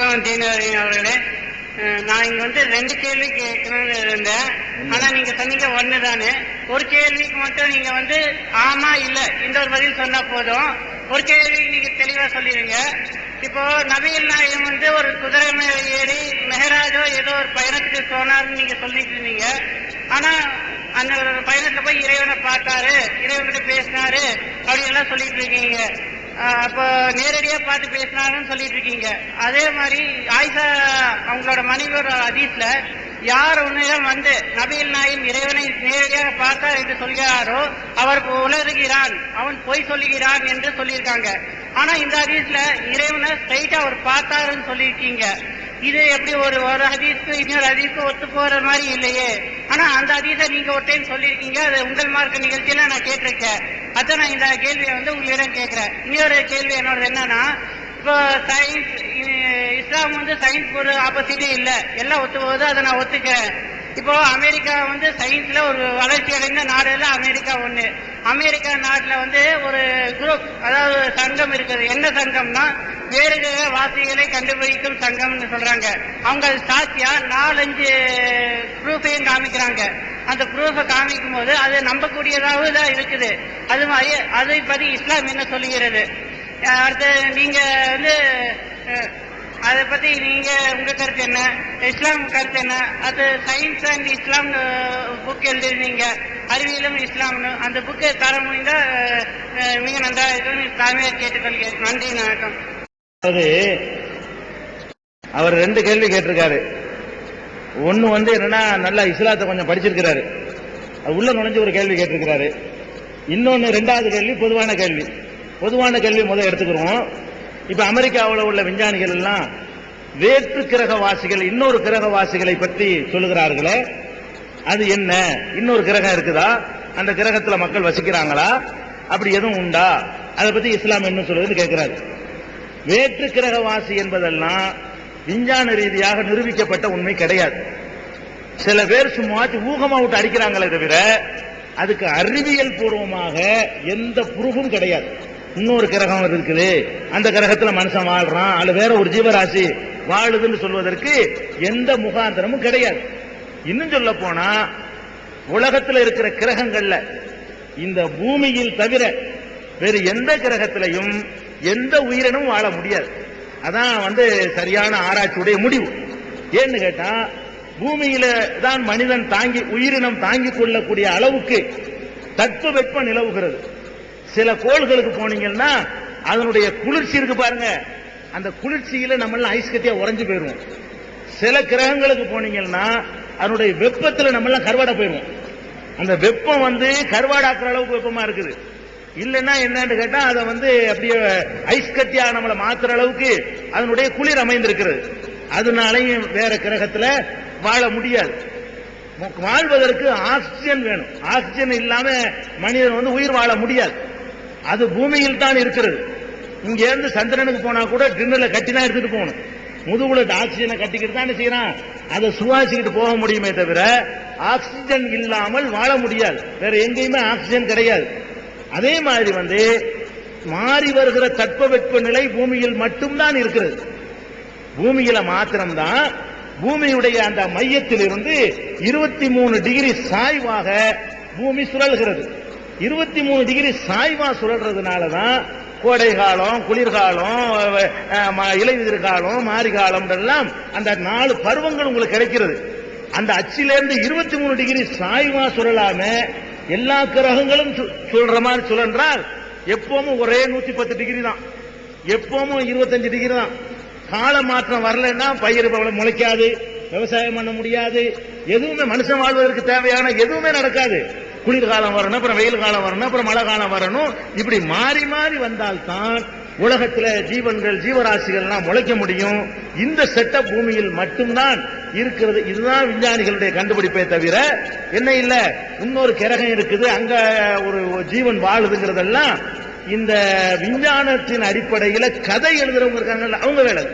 வணக்கம் தீனவரி அவர்களே? நான் இங்க வந்து ரெண்டு கேள்வி கேட்கணும்னு இருந்தேன். ஆனா நீங்க சொன்னீங்க ஒண்ணு தானே ஒரு கேள்விக்கு மட்டும் நீங்க வந்து ஆமா இல்ல இந்த ஒரு பதில் சொன்னா போதும். ஒரு கேள்விக்கு நீங்க தெளிவா சொல்லிடுங்க இப்போ நபிகள் நாயகம் வந்து ஒரு குதிரை மேல ஏறி மெஹராஜோ ஏதோ ஒரு பயணத்துக்கு போனார்னு நீங்க சொல்லிட்டு இருந்தீங்க. ஆனா அந்த ஒரு பயணத்துல போய் இறைவனை பார்த்தாரு. இறைவன்கிட்ட பேசினாரு. அப்படி எல்லாம் சொல்லிட்டு இருக்கீங்க. இப்போ அப்போ நேரடியா பார்த்து பேசினாங்கன்னு சொல்லிட்டு இருக்கீங்க. அதே மாதிரி ஆயிஷா அவங்களோட மனைவியோட அதீஸ்ல யார் உன்னிடம் வந்து நபிகள் நாயின் இறைவனை நேரடியாக பார்த்தார் என்று சொல்கிறாரோ அவர் உலகுகிறான் அவன் பொய் சொல்லுகிறான் என்று சொல்லியிருக்காங்க. ஆனா இந்த ஹதீஸ்ல இறைவனை ஸ்ட்ரைட்டா அவர் பார்த்தாருன்னு சொல்லியிருக்கீங்க. இது எப்படி ஒரு ஒரு ஹதீஸ்க்கு இன்னொரு ஹதீஸ்க்கு ஒத்து போற மாதிரி இல்லையே. ஆனா அந்த ஹதீஸை நீங்க ஒரு டைம் சொல்லியிருக்கீங்க. அது உங்கள் மார்க்க நிகழ்ச்சியில நான் கேட்டிருக்கேன். அதான் நான் இந்த கேள்வியை வந்து உங்களிடம் கேட்குறேன். இன்னொரு கேள்வி என்னோட என்னன்னா இப்போ சயின்ஸ் இஸ்லாம் வந்து சயின்ஸ் ஒரு ஆப்போசிட்டே இல்லை. எல்லாம் ஒத்து போகுது அதை நான் ஒத்துக்கிறேன். இப்போ அமெரிக்கா வந்து சயின்ஸ்ல ஒரு வளர்ச்சி அடைந்த நாடுல அமெரிக்கா ஒன்று அமெரிக்கா நாட்டில் வந்து ஒரு குரூப் அதாவது சங்கம் இருக்குது. என்ன சங்கம்னா வேறு வாசிகளை கண்டுபிடிக்கும் சங்கம்னு சொல்றாங்க. அவங்க அது சாட்சியா நாலஞ்சு ப்ரூஃபையும் காமிக்கிறாங்க. அந்த ப்ரூஃபை காமிக்கும் போது அது நம்பக்கூடியதாக தான் இருக்குது. அது மாதிரி அதை பத்தி இஸ்லாம் என்ன சொல்லுகிறது? அடுத்து நீங்க வந்து அதை பத்தி நீங்க உங்க கருத்து என்ன? இஸ்லாம் கருத்து என்ன? அது சயின்ஸ் அண்ட் இஸ்லாம் புக் எழுதிருந்தீங்க அறிவியலும் இஸ்லாம்னு. அந்த புக்கை தர முடிந்தால் மிக நன்றாக இருக்கும். இஸ்லாமிய கேட்டுக்கொள்கிறேன் நன்றி வணக்கம். அது அவர் ரெண்டு கேள்வி கேட்டிருக்காரு. ஒன்னு வந்து என்னன்னா நல்லா இஸ்லாத்தை கொஞ்சம் படிச்சிருக்கிறாரு. உள்ள நுழைஞ்சு ஒரு கேள்வி கேட்டிருக்கிறாரு. இன்னொன்னு ரெண்டாவது கேள்வி பொதுவான கேள்வி. பொதுவான கேள்வி முதல் எடுத்துக்கிறோம் இப்ப அமெரிக்காவில் உள்ள விஞ்ஞானிகள் எல்லாம் வேற்று கிரகவாசிகள் இன்னொரு கிரகவாசிகளை பற்றி சொல்லுகிறார்களே. அது என்ன? இன்னொரு கிரகம் இருக்குதா? அந்த கிரகத்தில் மக்கள் வசிக்கிறாங்களா? அப்படி எதுவும் உண்டா? அதை பத்தி இஸ்லாம் என்ன சொல்லுதுன்னு கேட்கிறாரு வேற்று கிரகவாசி என்பதெல்லாம் விஞ்ஞான ரீதியாக நிரூபிக்கப்பட்ட உண்மை கிடையாது. சில பேர் சும்மாச்சு ஊகமா விட்டு அடிக்கிறாங்களே தவிர அதுக்கு அறிவியல் பூர்வமாக எந்த புருகும் கிடையாது. இன்னொரு கிரகம் இருக்குது. அந்த கிரகத்துல மனுஷன் வாழ்றான் அது வேற ஒரு ஜீவராசி வாழுதுன்னு சொல்வதற்கு எந்த முகாந்திரமும் கிடையாது. இன்னும் சொல்ல போனா உலகத்தில் இருக்கிற கிரகங்கள்ல இந்த பூமியில் தவிர வேறு எந்த கிரகத்திலையும் எந்த உயிரினும் வாழ முடியாது. அதான் வந்து சரியான ஆராய்ச்சியுடைய முடிவு. ஏன்னு கேட்டா பூமியில தான் மனிதன் தாங்கி உயிரினம் தாங்கிக் கொள்ளக்கூடிய அளவுக்கு தட்ப வெப்பம் நிலவுகிறது. சில கோள்களுக்கு போனீங்கன்னா அதனுடைய குளிர்ச்சி இருக்கு பாருங்க. அந்த குளிர்ச்சியில நம்ம ஐஸ் கட்டியா உறைஞ்சு போயிருவோம் சில கிரகங்களுக்கு போனீங்கன்னா அதனுடைய வெப்பத்துல நம்ம எல்லாம் கருவாடா போயிருவோம் அந்த வெப்பம் வந்து கருவாடாக்குற அளவுக்கு வெப்பமா இருக்குது. இல்லைன்னா என்னன்னு கேட்டா அதை வந்து அப்படியே ஐஸ் கட்டியா நம்மளை மாத்துற அளவுக்கு அதனுடைய குளிர் அமைந்திருக்கிறது. அதனாலையும் வேற கிரகத்துல வாழ முடியாது. வாழ்வதற்கு ஆக்சிஜன் வேணும். ஆக்சிஜன் இல்லாம மனிதன் வந்து உயிர் வாழ முடியாது. அது பூமியில் தான் இருக்கிறது. இங்க இருந்து சந்திரனுக்கு போனா கூட டின்னர்ல கட்டி தான் எடுத்துட்டு போகணும். முதுகுல ஆக்சிஜனை கட்டிக்கிட்டு தான் செய்யறான்? அதை சுவாசிக்கிட்டு போக முடியுமே தவிர ஆக்சிஜன் இல்லாமல் வாழ முடியாது. வேற எங்கேயுமே ஆக்சிஜன் கிடையாது. அதே மாதிரி வந்து மாறி வருகிற தட்பவெப்ப நிலை பூமியில் மட்டும்தான் இருக்கிறது. பூமியில மாத்திரம்தான் பூமியுடைய அந்த மையத்திலிருந்து இருபத்தி மூணு டிகிரி சாய்வாக பூமி சுழல்கிறது. இருபத்தி மூணு டிகிரி சாய்வா சுழல்றதுனால தான் கோடை காலம் குளிர்காலம் இலைவிதிர்காலம் இலையுதிர் காலம் மாரி காலம் எல்லாம் அந்த நாலு பருவங்கள் உங்களுக்கு கிடைக்கிறது. அந்த அச்சிலிருந்து இருபத்தி மூணு டிகிரி சாய்வா சுழலாம எல்லா கிரகங்களும் சு- மாதிரி சுழன்றால் எப்பவும் ஒரே நூத்தி பத்து டிகிரி தான். எப்பவும் இருபத்தஞ்சு டிகிரி தான். கால மாற்றம் வரலைன்னா பயிர் முளைக்காது விவசாயம் பண்ண முடியாது எதுவுமே மனுஷன் வாழ்வதற்கு தேவையான எதுவுமே நடக்காது. குளிர்காலம் வரணும் அப்புறம் வெயில் காலம் வரணும் அப்புறம் மழை காலம் வரணும். இப்படி மாறி மாறி வந்தால்தான் உலகத்துல ஜீவன்கள் ஜீவராசிகள்லாம் முளைக்க முடியும். இந்த செட்ட பூமியில் மட்டும்தான் இருக்கிறது. இதுதான் விஞ்ஞானிகளுடைய கண்டுபிடிப்பே தவிர என்ன இல்ல. இன்னொரு கிரகம் இருக்குது. அங்க ஒரு ஜீவன் வாழுதுங்கிறதெல்லாம் இந்த விஞ்ஞானத்தின் அடிப்படையில கதை எழுதுறவங்க இருக்காங்கல்ல அவங்க வேலை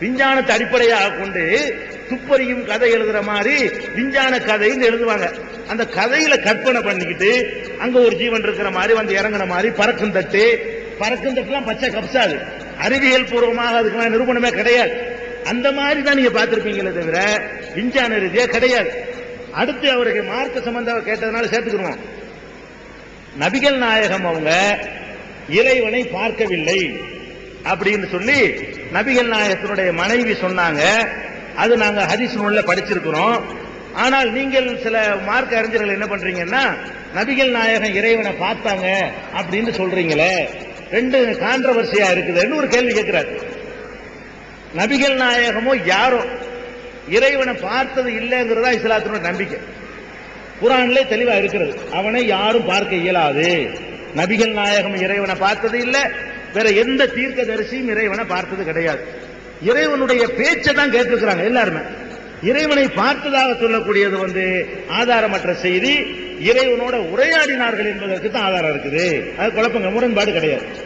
விஞ்ஞானத்தை அடிப்படையாக கொண்டு துப்பறியும் கதை எழுதுற மாதிரி விஞ்ஞான கதைன்னு எழுதுவாங்க. அந்த கதையில கற்பனை பண்ணிக்கிட்டு அங்க ஒரு ஜீவன் இருக்கிற மாதிரி வந்து இறங்குற மாதிரி பறக்கும் தட்டு பறக்கும் தட்டுலாம் பச்சை கப்சாது அறிவியல் பூர்வமாக அதுக்கெல்லாம் நிரூபணமே கிடையாது. அந்த மாதிரி தான் நீங்க பார்த்திருப்பீங்களே தவிர விஞ்ஞான ரீதியா கிடையாது. அடுத்து அவருக்கு மார்க்க சம்பந்தம் கேட்டதுனால சேர்த்துக்கணும் நபிகள் நாயகம் அவங்க இறைவனை பார்க்கவில்லை அப்படின்னு சொல்லி நபிகள் நாயகத்தினுடைய மனைவி சொன்னாங்க. அது நாங்க ஹதீஸ் நூல்ல படிச்சிருக்கிறோம். ஆனால் நீங்கள் சில மார்க்க அறிஞர்கள் என்ன பண்றீங்கன்னா நபிகள் நாயகம் இறைவனை பார்த்தாங்க அப்படின்னு சொல்றீங்களே. ரெண்டு கான்ட்ரவர்சியா இருக்குதுன்னு ஒரு கேள்வி கேட்கிறார். நபிகள் நாயகமோ யாரோ இறைவனை பார்த்தது இல்லைங்கிறதா இஸ்லாத்தினோட நம்பிக்கை. குரான்லே தெளிவா இருக்கிறது. அவனை யாரும் பார்க்க இயலாது. நபிகள் நாயகம் இறைவனை பார்த்தது இல்லை. வேற எந்த தீர்க்கதரிசியும் இறைவனை பார்த்தது கிடையாது. இறைவனுடைய பேச்சை தான் கேட்டிருக்கிறாங்க எல்லாருமே. இறைவனை பார்த்ததாக சொல்லக்கூடியது வந்து ஆதாரமற்ற செய்தி இறைவனோட உரையாடினார்கள் என்பதற்கு தான் ஆதாரம் இருக்குது. அது குழப்பங்க முரண்பாடு கிடையாது.